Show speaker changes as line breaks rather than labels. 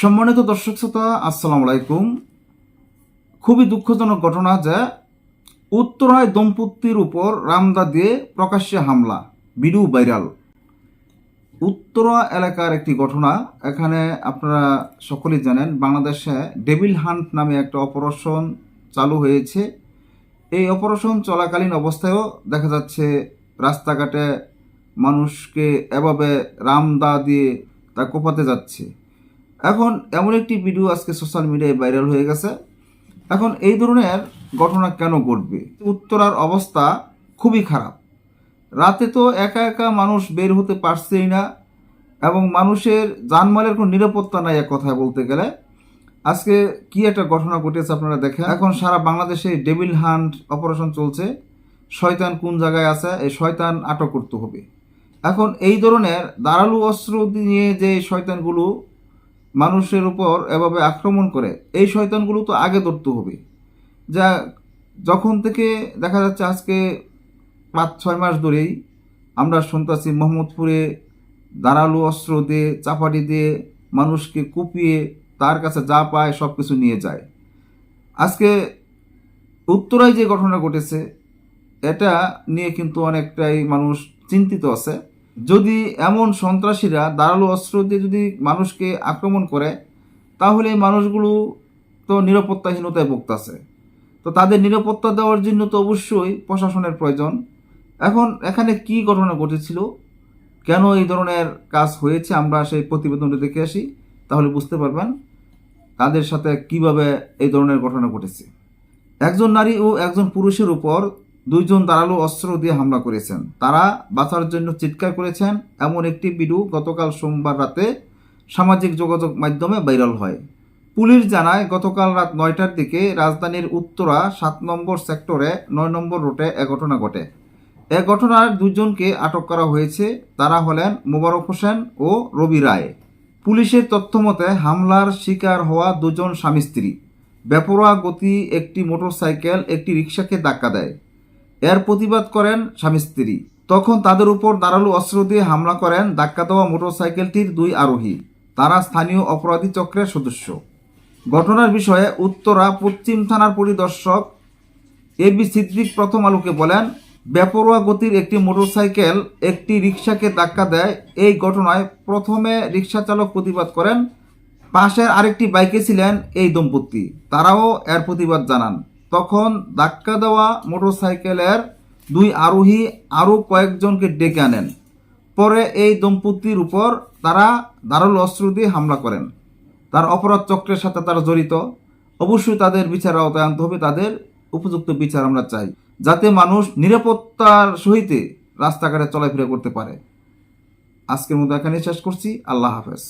সম্মানিত দর্শক শ্রোতা, আসসালামু আলাইকুম। খুবই দুঃখজনক ঘটনা যে উত্তরায় দম্পতির উপর রামদা দিয়ে প্রকাশ্যে হামলা, ভিডিও ভাইরাল। উত্তরা এলাকার একটি ঘটনা, এখানে আপনারা সকলেই জানেন, বাংলাদেশে ডেভিল হান্ট নামে একটা অপারেশন চালু হয়েছে। এই অপারেশন চলাকালীন অবস্থায়ও দেখা যাচ্ছে, রাস্তাঘাটে মানুষকে এভাবে রামদা দিয়ে তা কোপাতে যাচ্ছে। এখন এমন একটি ভিডিও আজকে সোশ্যাল মিডিয়ায় ভাইরাল হয়ে গেছে। এখন এই ধরনের ঘটনা কেন ঘটবে? উত্তরার অবস্থা খুবই খারাপ। রাতে তো একা একা মানুষ বের হতে পারছেই না এবং মানুষের জানমালের কোনো নিরাপত্তা নাই এক কথায় বলতে গেলে। আজকে কি একটা ঘটনা ঘটেছে আপনারা দেখেন। এখন সারা বাংলাদেশে ডেভিল হান্ট অপারেশন চলছে। শয়তান কোন জায়গায় আছে? এই শয়তান আটক করতে হবে। এখন এই ধরনের দাঁড়ালু অস্ত্র নিয়ে যে শয়তানগুলো মানুষের উপর এভাবে আক্রমণ করে, এই শয়তানগুলো তো আগে ধরতে হবে। যা যখন থেকে দেখা যাচ্ছে আজকে পাঁচ, ছয় মাস ধরেই আমরা শুনতেছি মোহাম্মদপুরে দাঁড়ালু অস্ত্র দিয়ে, চাপাটি দিয়ে মানুষকে কুপিয়ে তার কাছে যা পায় সব কিছু নিয়ে যায়। আজকে উত্তরায় যে ঘটনা ঘটেছে, এটা নিয়ে কিন্তু অনেকটাই মানুষ চিন্তিত আছে। যদি এমন সন্ত্রাসীরা দাঁড়াল অস্ত্র দিয়ে যদি মানুষকে আক্রমণ করে, তাহলে মানুষগুলো তো নিরাপত্তাহীনতায় ভুগতেছে। তো তাদের নিরাপত্তা দেওয়ার জন্য তো অবশ্যই প্রশাসনের প্রয়োজন। এখন এখানে কি ঘটনা ঘটেছিল? কেন এই ধরনের কাজ হয়েছে? আমরা সেই প্রতিবেদনটা দেখে আসি, তাহলে বুঝতে পারবেন তাদের সাথে কীভাবে এই ধরনের ঘটনা ঘটেছে। একজন নারী ও একজন পুরুষের উপর দুইজন দাঁড়াল অস্ত্র দিয়ে হামলা করেছেন। তারা বাঁচার জন্য চিৎকার করেছেন, এমন একটি ভিডিও গতকাল সোমবার রাতে সামাজিক যোগাযোগ মাধ্যমে ভাইরাল হয়। পুলিশ জানায়, গতকাল রাত নয়টার দিকে রাজধানীর উত্তরা সাত নম্বর সেক্টরে নয় নম্বর রোডে এ ঘটনা ঘটে। এ ঘটনার দুজনকে আটক করা হয়েছে। তারা হলেন মোবারক হোসেন ও রবি রায়। পুলিশের তথ্যমতে হামলার শিকার হওয়া দুজন স্বামী স্ত্রী। বেপরোয়া গতি একটি মোটরসাইকেল, একটি রিক্সাকে ধাক্কা দেয়। এর প্রতিবাদ করেন স্বামী স্ত্রী। তখন তাদের উপর দাঁড়াল অস্ত্র দিয়ে হামলা করেন ধাক্কা দেওয়া মোটরসাইকেলটির দুই আরোহী। তারা স্থানীয় অপরাধী চক্রের সদস্য। ঘটনার বিষয়ে উত্তরা পশ্চিম থানার পরিদর্শক এ বি সিদ্দিক প্রথম আলোকে বলেন, বেপরোয়া গতির একটি মোটরসাইকেল একটি রিক্সাকে ধাক্কা দেয়। এই ঘটনায় প্রথমে রিক্সা চালক প্রতিবাদ করেন। পাশের আরেকটি বাইকে ছিলেন এই দম্পতি। তারাও এর প্রতিবাদ জানান। তখন ধাক্কা দেওয়া মোটরসাইকেলের দুই আরোহী আরও কয়েকজনকে ডেকে আনেন। পরে এই দম্পতির উপর তারা দারুল অস্ত্র দিয়ে হামলা করেন। তার অপরাধ চক্রের সাথে তারা জড়িত। অবশ্যই তাদের বিচার আওতায় আনতে হবে। তাদের উপযুক্ত বিচার আমরা চাই, যাতে মানুষ নিরাপত্তার সহিতে রাস্তাঘাটে চলাফেরা করতে পারে। আজকের মতো এখানে শেষ করছি। আল্লাহ হাফেজ।